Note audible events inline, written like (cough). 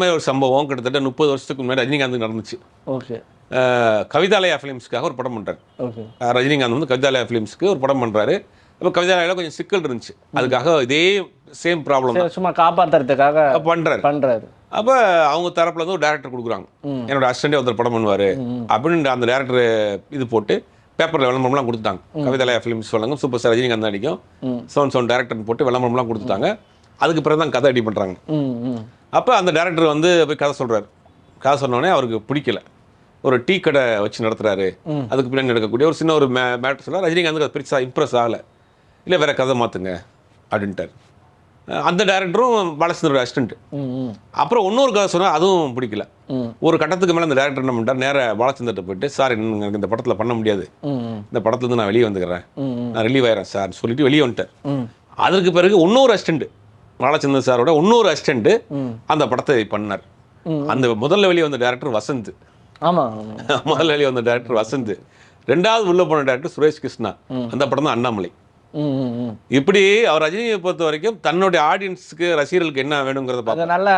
மாதிரி ஒரு சம்பவம் கிட்டத்தட்ட முப்பது வருஷத்துக்கு முன்னாடி ரஜினிகாந்த் நடந்துச்சு. ஓகே. கவிதாலயா ஃபிலிம்ஸ்க்காக ஒரு படம் பண்ணுறாரு ஓகே. ரஜினிகாந்த் வந்து கவிதாலயா ஃபிலிம்ஸ்க்கு ஒரு படம் பண்ணுறாரு அப்போ கவிதாலயாவில் கொஞ்சம் சிக்கல் இருந்துச்சு. அதுக்காக இதே சேம் ப்ராப்ளம் சும்மா காப்பாத்துறதுக்காக பண்ணுறாரு பண்றாரு. அப்போ அவங்க தரப்புல இருந்து ஒரு டேரக்டர் கொடுக்குறாங்க. என்னோட அசிஸ்டண்டே ஒருத்தர் படம் பண்ணுவார். அப்படின்னு அந்த டேரக்டர் இது போட்டு பேப்பரில் விளம்பரம்லாம் கொடுத்துட்டாங்க கவிதாலயா ஃபிலிம்ஸ் வழங்கும் சூப்பர் ஸ்டார் ரஜினிகாந்த் நடிக்கும். சவுண்ட் சவுண்ட் டேரக்டர்னு போட்டு விளம்பரம்லாம் கொடுத்துட்டாங்க. அதுக்கு பிறகு தான் கதை ரெடி பண்ணுறாங்க அப்போ அந்த டேரக்டர் வந்து போய் கதை சொல்கிறாரு கதை சொன்னோடனே அவருக்கு பிடிக்கல. ஒரு டீ கடை வச்சு நடத்துறாரு. அதுக்கு பின்னாடி நடக்கக்கூடிய ஒரு சின்ன ஒரு மே மேட்ரு சொல்ல ரஜினிகாந்துக்கு அது பெருசாக இம்ப்ரெஸ் ஆகலை. இல்லை வேற கதை மாற்றுங்க அப்படின்ட்டார். அந்த டேரக்டரும் பாலச்சந்திரோட ம் அப்புறம் இன்னொரு கதை சொன்னால் அதுவும் பிடிக்கல. ஒரு கட்டத்துக்கு மேலே அந்த டேரக்டர் என்ன பண்ணிட்டார்? நேராக பாலச்சந்திரத்தை போயிட்டு சார் எனக்கு இந்த படத்தில் பண்ண முடியாது. இந்த படத்துலேருந்து நான் வெளியே வந்துக்கிறேன். நான் ரிலீவ் ஆயிடுறேன் சார் சொல்லிட்டு வெளியே வந்துட்டார். ம். அதற்கு பிறகு இன்னொரு அசிஸ்டண்ட் பாலச்சந்திரன் சாரோட இன்னொரு அசிஸ்டண்ட் ம். அந்த படத்தை பண்ணார். அந்த முதல்ல வெளியே வந்த டேரக்டர் வசந்த். ஆமா (laughs) முதல்ல வெளியே வந்த டேரக்டர் வசந்த். ரெண்டாவது உள்ள போன டேரக்டர் சுரேஷ் கிருஷ்ணா. அந்த படம் தான் அண்ணாமலை. இப்படி அவர் ரஜினியை பொறுத்த வரைக்கும் தன்னுடைய ஆடியன்ஸுக்கு ரசிகர்களுக்கு என்ன வேணுங்கிறத அது நல்லா